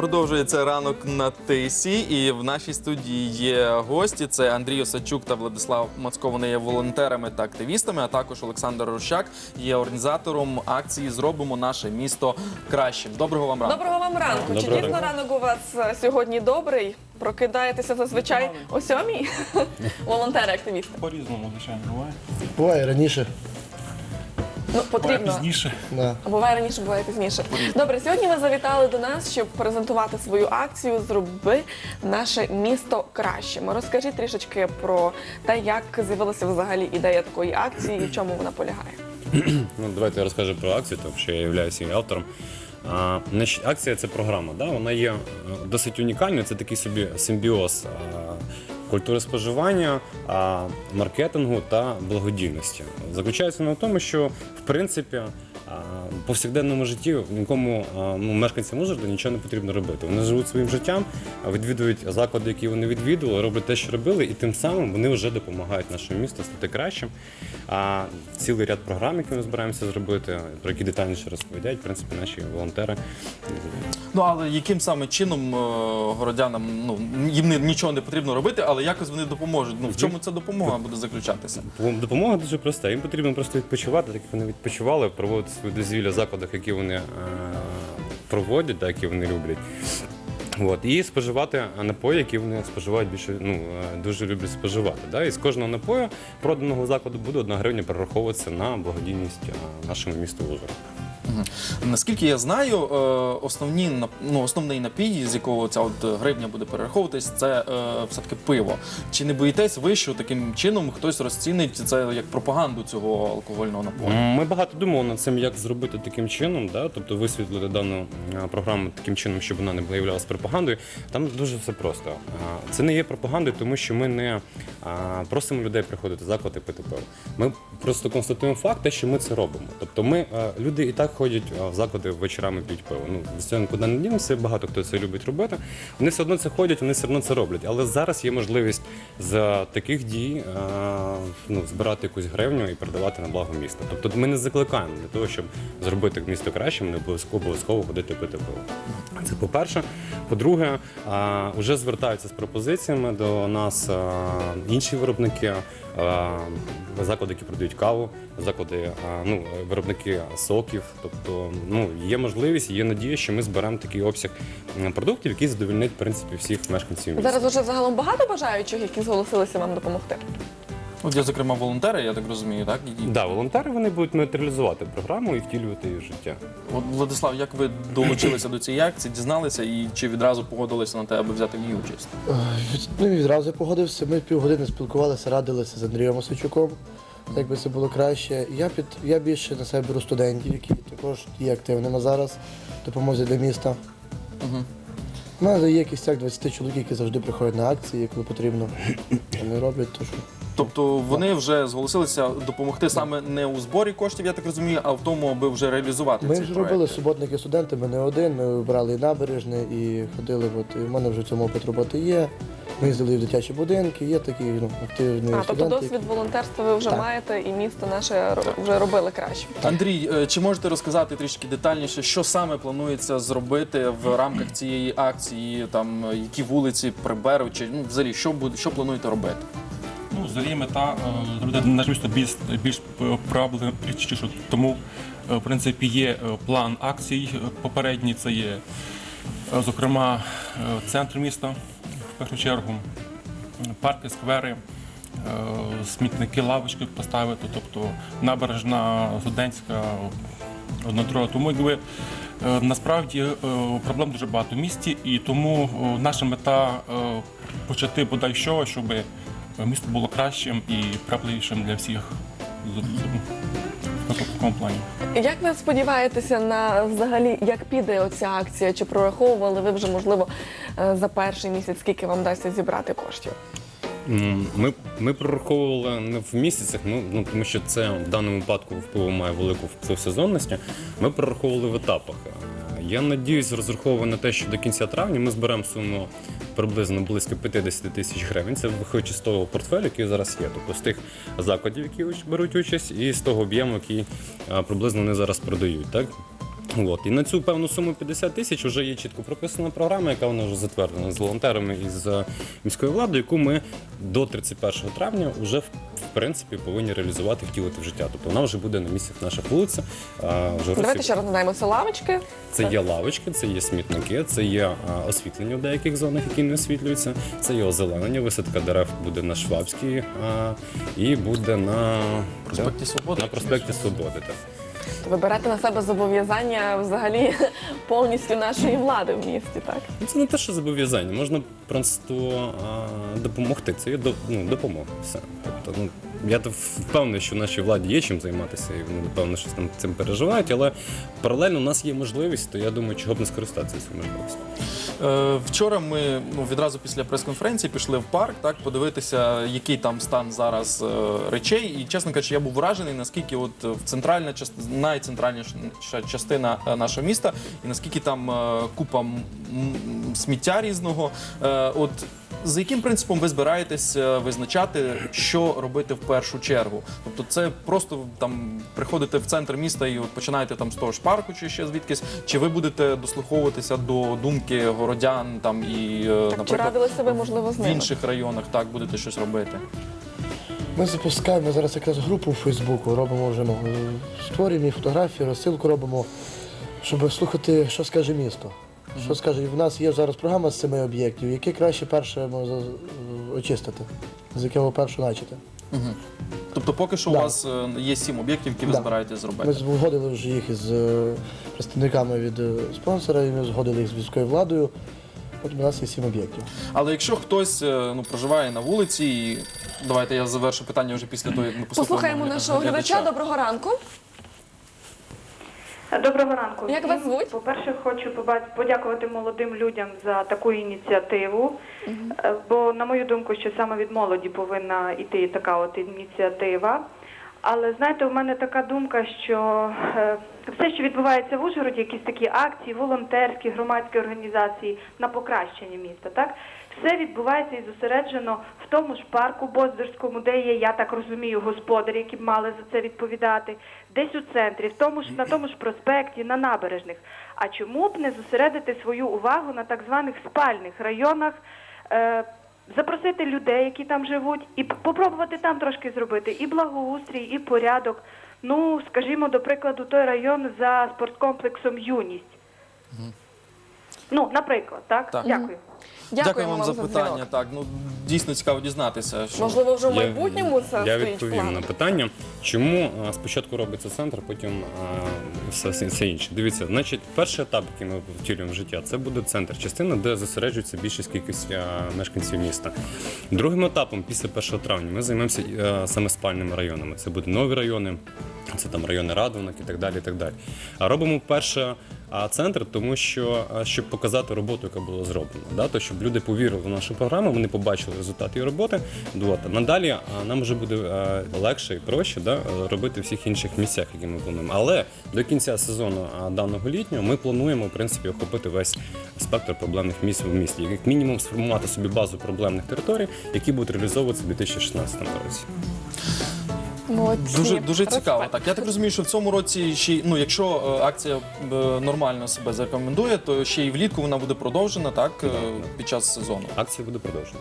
Продовжується ранок на тисі, і в нашій студії є гості. Це Андрій Осадчук та Владислав Мацко. Вони є волонтерами та активістами. А також Олександр Рощак є організатором акції Зробимо наше місто кращим. Доброго вам ранку. Доброго вам ранку. Чи дійсно ранок у вас е, сьогодні добрий? Прокидаєтеся зазвичай о сьомій? Волонтери, активісти. По-різному, звичайно, буває. Буває раніше. Ну, Буває потрібно. пізніше. Да. Буває раніше, буває пізніше. Добре, сьогодні ви завітали до нас, щоб презентувати свою акцію Зроби наше місто кращим. Розкажіть трішечки про те, як з'явилася взагалі ідея такої акції і в чому вона полягає. Ну, давайте я розкажу про акцію, тому що я являюся її автором. А, значить, акція це програма. Да? Вона є е, досить унікальною. Це такий собі симбіоз а, культури споживання, маркетингу та благодійності. Заключається в тому, що в принципі. В повсякденному житті нікому ну, мешканцям Ужгорода нічого не потрібно робити. Вони живуть своїм життям, відвідують заклади, які вони відвідували, роблять те, що робили, і тим самим вони вже допомагають нашому місту стати кращим. А цілий ряд програм, які ми збираємося зробити, про які детальніше розповідають, в принципі, наші волонтери. Ну але яким саме чином е, городянам ну їм нічого не потрібно робити, але якось вони допоможуть. Ну в чому ця допомога буде заключатися? Допомога дуже проста. Їм потрібно просто відпочивати, так як вони відпочивали, проводити свої дозвілля в закладах, які вони е, проводять, так, які вони люблять. От, і споживати напої, які вони споживають більше, ну е, дуже люблять споживати. Да? І з кожного напою проданого закладу буде одна гривня перераховуватися на благодійність нашому місту Ужгород. Наскільки я знаю, е, основні ну, основний напій, з якого ця от гривня буде перераховуватись, це е, все-таки пиво. Чи не боїтесь ви, що таким чином хтось розцінить це як пропаганду цього алкогольного напою? Ми багато думали над цим, як зробити таким чином, да? тобто висвітлити дану е, програму таким чином, щоб вона не виявлялася пропагандою. Там дуже все просто. Це не є пропагандою, тому що ми не просимо людей приходити в заклад пити пиво. Ми просто констатуємо факт, те, що ми це робимо. Тобто, ми люди і так ходять е, в заклади вечорами п'ють пиво. Ну з цього нікуди не дінемося, багато хто це любить робити. Вони все одно це ходять, вони все одно це роблять. Але зараз є можливість з таких дій е, ну, збирати якусь гривню і передавати на благо міста. Тобто ми не закликаємо для того, щоб зробити місто кращим, не обов'язково обов'язково ходити пити пиво. Це по-перше. По-друге, а, вже звертаються з пропозиціями до нас а, інші виробники, заклади, які продають каву, заклади, ну, виробники соків. Тобто, ну, є можливість, є надія, що ми зберемо такий обсяг продуктів, який задовольнить в принципі всіх мешканців міста. Зараз уже загалом багато бажаючих, які зголосилися вам допомогти. От є, зокрема, волонтери, я так розумію, так? І- Да, волонтери вони будуть матеріалізувати програму і втілювати її в життя. От, Владислав, як ви долучилися до цієї акції, дізналися і чи відразу погодилися на те, аби взяти в ній участь? Е, Ну, відразу погодився. Ми півгодини спілкувалися, радилися з Андрієм Осичуком, як би це було краще. Я під я більше на себе беру студентів, які також є активними зараз допомозі для міста. Угу. У мене є кістяк 20 чоловік, які завжди приходять на акції, коли потрібно. Вони роблять то, що. Тобто вони вже зголосилися допомогти саме не у зборі коштів, я так розумію, а в тому, аби вже реалізувати Ми ці вже проекти. робили суботники студенти, ми не один. Ми брали і набережне і ходили. От, і в мене вже в цьому опит роботи є. Ми їздили в дитячі будинки, є такі ну, активні А, тобто студенти. досвід волонтерства ви вже Так. маєте, і місто наше ро- вже робили краще. Андрій, е, чи можете розказати трішки детальніше, що саме планується зробити в рамках цієї акції, там е, які вулиці приберуть, чи ну взагалі що буде, що плануєте робити? Ну, взагалі мета е, зробити наше місто більш, більш правильніше. Тому, е, в принципі, є е, план акцій е, попередній. Це є, е, зокрема, е, центр міста першу чергу, парки, сквери, е, смітники, лавочки поставити, тобто набережна, студентська, одна друга. Тому якби. е, Насправді е, проблем дуже багато в місті, і тому е, наша мета е, почати бодай що, щоб місто було кращим і правливішим для всіх в такому плані. Як ви сподіваєтеся на взагалі, як піде оця акція? Чи прораховували ви вже можливо е, за перший місяць, скільки вам вдасться зібрати коштів? Ми, ми прораховували не в місяцях, ну, ну тому що це в даному випадку впливу має велику сезонність. Ми прораховували в етапах. Е, Я надіюсь, розраховую на те, що до кінця травня ми зберемо суму приблизно близько 50 тисяч гривень. Це виходячи з того портфелю, який зараз є, тобто з тих закладів, які беруть участь, і з того об'єму, який е, приблизно вони зараз продають. Так? От. І на цю певну суму 50 тисяч вже є чітко прописана програма, яка вона вже затверджена з волонтерами і з міською владою, яку ми до 31 травня вже в в принципі повинні реалізувати, втілити в життя. Тобто вона вже буде на місці наших вулицях. а, Вже Давайте розсип- ще раз нагадаємо, це лавочки. це є лавочки, це є смітники, це є а, освітлення в деяких зонах, які не освітлюються. Це є озеленення, висадка дерев буде на Швабській а, і буде на Проспекті Свободи. На проспекті Свободи. Так. Ви берете на себе зобов'язання взагалі повністю нашої влади в місті, так? Ну, Це не те, що зобов'язання, можна просто а, допомогти. Це є до- ну, допомога. Все. Тобто, ну, я впевнений, що нашій владі є чим займатися, і вони, напевно, щось там цим переживають, але паралельно у нас є можливість, то я думаю, чого б не скористатися цією можливістю. Е, Вчора ми ну, відразу після прес-конференції пішли в парк, так подивитися, який там стан зараз е, речей. І чесно кажучи, я був вражений, наскільки от в центральна частина, найцентральніша частина е, нашого міста, і наскільки там е, купа м- м- сміття різного. Е, От за яким принципом ви збираєтесь е, визначати, що робити в першу чергу? Тобто, це просто там приходите в центр міста і от починаєте там з того ж парку, чи ще звідкись, чи ви будете дослуховуватися до думки городян там і е, Так, чи наприклад радилися ви, можливо, з в інших районах так будете щось робити? Ми запускаємо зараз якраз групу в Фейсбуку, робимо вже ну, е, створюємо фотографії, розсилку робимо, щоб слухати, що скаже місто. Що скаже, в нас є зараз програма з семи об'єктів, які краще перше можна очистити, з якого перше почати. Тобто, поки що Да. у вас е, є сім об'єктів, які ви Да. збираєтесь зробити. Ми згодили вже їх із е, представниками від е, спонсора, і ми згодили їх з міською владою. От у нас є сім об'єктів. Але якщо хтось е, ну проживає на вулиці, і давайте я завершу питання вже після того, як ми послухаємо Послухаємо нашого глядача. Доброго ранку. Доброго ранку. Як вас звуть? По-перше, хочу побач- подякувати молодим людям за таку ініціативу. Е, Бо, на мою думку, що саме від молоді повинна йти така от ініціатива. Але знаєте, у мене така думка, що е, все, що відбувається в Ужгороді, якісь такі акції, волонтерські, громадські організації на покращення міста, так все відбувається і зосереджено в тому ж парку Боздорському, де є, я так розумію, господарі, які б мали за це відповідати, десь у центрі, в тому ж на тому ж проспекті, на набережних. А чому б не зосередити свою увагу на так званих спальних районах? Е, запросити людей, які там живуть, і попробувати там трошки зробити і благоустрій, і порядок. Ну, скажімо, до прикладу, той район за спорткомплексом Юність. Ну, наприклад, так? Так. Дякую. Дякуємо вам за за питання. Так, ну дійсно цікаво дізнатися. Що... Можливо, вже в Я- майбутньому це я стоїть в відповім планах? на питання, чому а, спочатку робиться центр, потім а, все, все, все інше. Дивіться, значить, перший етап, який ми втілюємо в життя, це буде центр, частина, де зосереджується більшість кількість а, мешканців міста. Другим етапом, після 1 травня, ми займемося а, саме спальними районами. Це будуть нові райони, це там райони Радонок і так далі. І так далі. А робимо перше центр, тому що щоб показати роботу, яка була зроблена. Да? То, щоб люди повірили в нашу програму, вони побачили результат її роботи. От. Надалі нам вже буде легше і проще да, робити в всіх інших місцях, які ми плануємо. Але до кінця сезону даного літнього ми плануємо в принципі охопити весь спектр проблемних місць в місті. Як мінімум сформувати собі базу проблемних територій, які будуть реалізовуватися у 2016 році. Молодці. Дуже дуже цікаво. Так я так розумію, що в цьому році ще й- ну, якщо е, акція е, нормально себе зарекомендує, то ще й влітку вона буде продовжена, так е, під час сезону. Акція буде продовжена.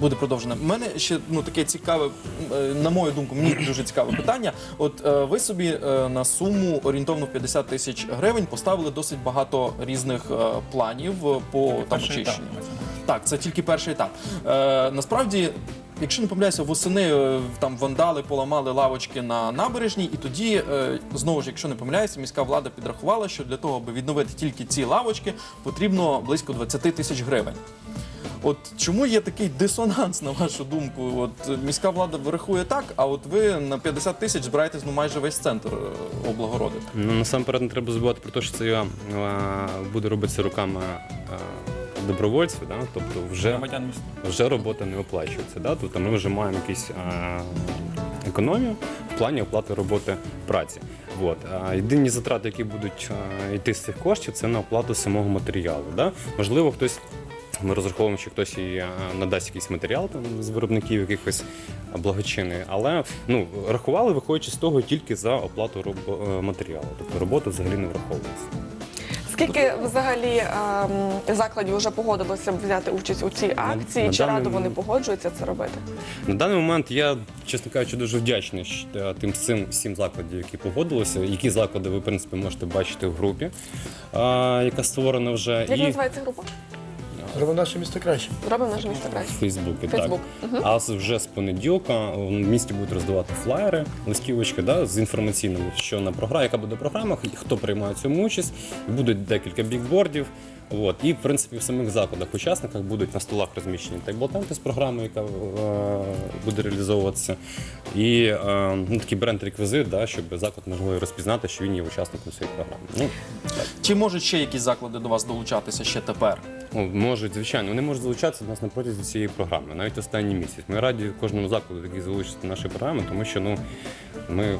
Буде продовжена. У мене ще ну таке цікаве, е, на мою думку, мені дуже цікаве питання. От е, ви собі е, на суму орієнтовно в 50 тисяч гривень поставили досить багато різних е, планів е, по там очищенню. Так, це тільки перший етап. Е, насправді. Якщо не помиляюся, восени е, там вандали поламали лавочки на набережній, і тоді е, знову ж, якщо не помиляюся, міська влада підрахувала, що для того, аби відновити тільки ці лавочки, потрібно близько 20 тисяч гривень. От чому є такий дисонанс, на вашу думку? От міська влада вирахує так, а от ви на 50 тисяч збираєтесь ну майже весь центр е, облагородити. Ну, насамперед не треба забувати про те, що це буде робитися руками добровольців, да? тобто вже, вже робота не оплачується. Да? Тобто ми вже маємо якусь е, економію в плані оплати роботи праці. От. А єдині затрати, які будуть е, йти з цих коштів, це на оплату самого матеріалу. Да? Можливо, хтось ми розраховуємо, що хтось і е, надасть якийсь матеріал там з виробників якихось благочинний. Але ну рахували, виходячи з того, тільки за оплату роб- е, матеріалу. Тобто робота взагалі не враховується. Скільки взагалі ем, закладів вже погодилося б взяти участь у цій акції? на Чи даний радо вони момент- погоджуються це робити? На даний момент я, чесно кажучи, дуже вдячний щ- е, тим всім всім закладів, які погодилися. Які заклади ви в принципі можете бачити в групі, е, яка створена вже Як і називається група? Зробимо наше місто краще. Робимо наше місто краще. Фейсбуці. Фейсбук. Так. А з- вже з понеділка в місті будуть роздавати флаєри, листівочки да, з інформаційними, що на програмі, яка буде програма, хто приймає в цьому участь. Будуть декілька бікбордів. От. І, в принципі, в самих закладах учасниках будуть на столах розміщені тейблтенти з програми, яка е, буде реалізовуватися, і е, ну, такий бренд-реквізит, да, щоб заклад можливо розпізнати, що він є учасником цієї програми. Ну, так. Чи можуть ще якісь заклади до вас долучатися ще тепер? Ну, можуть, звичайно, вони можуть залучатися до нас на протязі цієї програми, навіть останній місяць. Ми раді кожному закладу, який залучиться до нашої програми, тому що ну, ми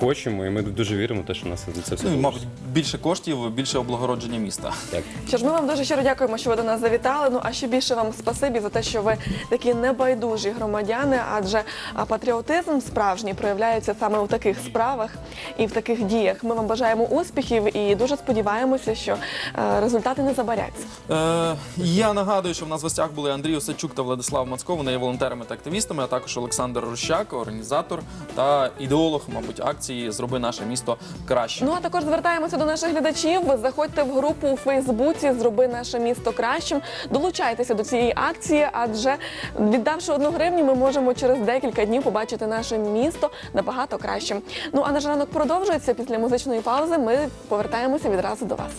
хочемо і ми дуже віримо в те, що у нас це все Ну і, вийде. мабуть, більше коштів, більше облагородження міста. Так. Що ж, ми вам дуже щиро дякуємо, що ви до нас завітали. Ну а ще більше вам спасибі за те, що ви такі небайдужі громадяни, адже патріотизм справжній проявляється саме у таких справах і в таких діях. Ми вам бажаємо успіхів і дуже сподіваємося, що е, результати не забаряться. Е, я нагадую, що в нас в гостях були Андрій Осадчук та Владислав Мацко. Вони є волонтерами та активістами, а також Олександр Рущак, організатор та ідеолог, мабуть, акції Зроби наше місто краще. Ну а також звертаємося до наших глядачів. Заходьте в групу у Фейсбуці Зроби наше місто кращим. Долучайтеся до цієї акції, адже віддавши одну гривню, ми можемо через декілька днів побачити наше місто набагато кращим. Ну а наш ранок продовжується після музичної паузи. Ми повертаємося відразу до вас.